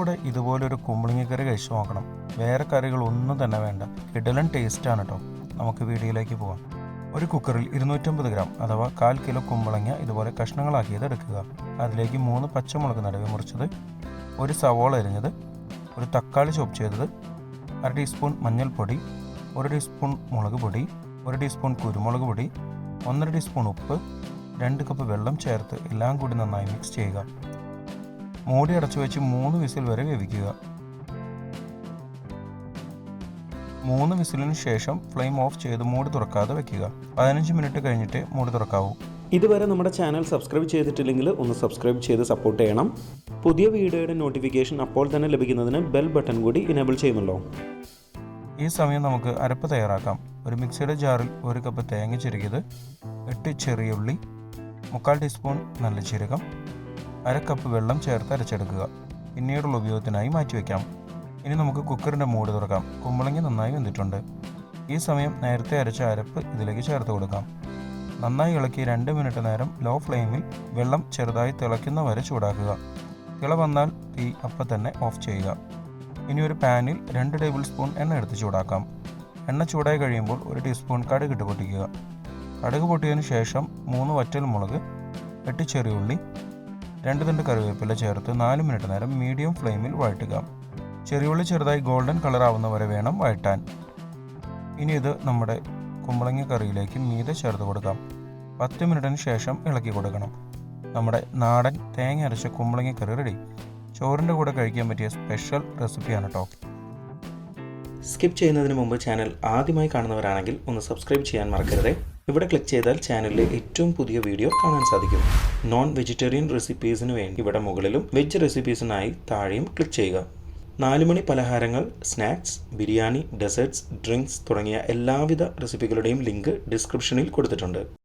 കൂടെ ഇതുപോലൊരു കുമ്പളിങ്ങ കറി കഴിച്ചു നോക്കണം. വേറെ കറികൾ ഒന്നും തന്നെ വേണ്ട. കിടലൻ ടേസ്റ്റാണ് കേട്ടോ നമുക്ക് വീഡിയോയിലേക്ക് പോകാം ഒരു കുക്കറിൽ ഇരുന്നൂറ്റമ്പത് ഗ്രാം അഥവാ കാൽ കിലോ കുമ്പളങ്ങ ഇതുപോലെ കഷ്ണങ്ങളാക്കിയത് എടുക്കുക. അതിലേക്ക് മൂന്ന് പച്ചമുളക് നടുവ് മുറിച്ചത് ഒരു സവോള അരിഞ്ഞത് ഒരു തക്കാളി ചോപ്പ് ചെയ്തത് അര ടീസ്പൂൺ മഞ്ഞൾപ്പൊടി ഒരു ടീസ്പൂൺ മുളക് പൊടി ഒരു ടീസ്പൂൺ കുരുമുളക് പൊടി ഒന്നര ടീസ്പൂൺ ഉപ്പ് രണ്ട് കപ്പ് വെള്ളം ചേർത്ത് എല്ലാം കൂടി നന്നായി മിക്സ് ചെയ്യുക. മൂടി അടച്ചു വെച്ച് മൂന്ന് വിസിൽ വരെ വേവിക്കുക. മൂന്ന് വിസിലിന് ശേഷം ഫ്ലെയിം ഓഫ് ചെയ്ത് മൂടി തുറക്കാതെ വെക്കുക. പതിനഞ്ച് മിനിറ്റ് കഴിഞ്ഞിട്ട് മൂടി തുറക്കാവൂ. ഇതുവരെ നമ്മുടെ ചാനൽ സബ്സ്ക്രൈബ് ചെയ്തിട്ടില്ലെങ്കിൽ ഒന്ന് സബ്സ്ക്രൈബ് ചെയ്ത് സപ്പോർട്ട് ചെയ്യണം. പുതിയ വീഡിയോയുടെ നോട്ടിഫിക്കേഷൻ അപ്പോൾ തന്നെ ലഭിക്കുന്നതിന് ബെൽ ബട്ടൺ കൂടി ഇനേബിൾ ചെയ്യുമല്ലോ ഈ സമയം നമുക്ക് അരപ്പ് തയ്യാറാക്കാം. ഒരു മിക്സിയുടെ ജാറിൽ ഒരു കപ്പ് തേങ്ങ ചിരകിയത് എട്ട് ചെറിയ ഉള്ളി മുക്കാൽ ടീസ്പൂൺ നല്ല ജീരകം അര കപ്പ് വെള്ളം ചേർത്ത് അരച്ചെടുക്കുക. പിന്നീടുള്ള ഉപയോഗത്തിനായി മാറ്റിവെക്കാം ഇനി നമുക്ക് കുക്കറിന്റെ മൂട് തുറക്കാം. കുമ്പളങ്ങി നന്നായി വെന്തിട്ടുണ്ട്. ഈ സമയം നേരത്തെ അരച്ച അരപ്പ് ഇതിലേക്ക് ചേർത്ത് കൊടുക്കാം. നന്നായി ഇളക്കി രണ്ട് മിനിറ്റ് നേരം ലോ ഫ്ലെയിമിൽ വെള്ളം ചെറുതായി തിളയ്ക്കുന്ന വരെ ചൂടാക്കുക. തിള വന്നാൽ തീ അപ്പം തന്നെ ഓഫ് ചെയ്യുക. ഇനി ഒരു പാനിൽ രണ്ട് ടേബിൾ സ്പൂൺ എണ്ണ എടുത്ത് ചൂടാക്കാം. എണ്ണ ചൂടായി കഴിയുമ്പോൾ ഒരു ടീസ്പൂൺ കടുക് ഇട്ട് പൊട്ടിക്കുക. കടുക് പൊട്ടിയതിന് ശേഷം മൂന്ന് വറ്റൽ മുളക് എട്ട് ചെറിയുള്ളി രണ്ട് തണ്ട് കറിവേപ്പില ചേർത്ത് നാല് മിനിറ്റ് നേരം മീഡിയം ഫ്ലെയിമിൽ വഴറ്റുക. ചെറിയുള്ളി ചെറുതായി ഗോൾഡൻ കളർ ആവുന്ന വരെ വേണം വഴറ്റാൻ. ഇനി ഇത് നമ്മുടെ കുമ്പളങ്ങ കറിയിലേക്ക് മീതെ ചേർത്ത് കൊടുക്കാം. പത്ത് മിനിറ്റിന് ശേഷം ഇളക്കി കൊടുക്കണം. നമ്മുടെ നാടൻ തേങ്ങ അരച്ച കുമ്പളങ്ങ കറി റെഡി ചോറിന്റെ കൂടെ കഴിക്കാൻ പറ്റിയ സ്പെഷ്യൽ റെസിപ്പിയാണ് കേട്ടോ. സ്കിപ്പ് ചെയ്യുന്നതിന് മുമ്പ് ചാനൽ ആദ്യമായി കാണുന്നവരാണെങ്കിൽ ഒന്ന് സബ്സ്ക്രൈബ് ചെയ്യാൻ മറക്കരുത്. ഇവിടെ ക്ലിക്ക് ചെയ്താൽ ചാനലിലെ ഏറ്റവും പുതിയ വീഡിയോ കാണാൻ സാധിക്കും. നോൺ വെജിറ്റേറിയൻ റെസിപ്പീസിന് വേണ്ടി ഇവിടെ മുകളിലും വെജ് റെസിപ്പീസിനായി താഴെയും ക്ലിക്ക് ചെയ്യുക. നാലുമണി പലഹാരങ്ങൾ സ്നാക്സ് ബിരിയാണി ഡെസേർട്സ് ഡ്രിങ്ക്സ് തുടങ്ങിയ എല്ലാവിധ റെസിപ്പികളുടെയും ലിങ്ക് ഡിസ്ക്രിപ്ഷനിൽ കൊടുത്തിട്ടുണ്ട്.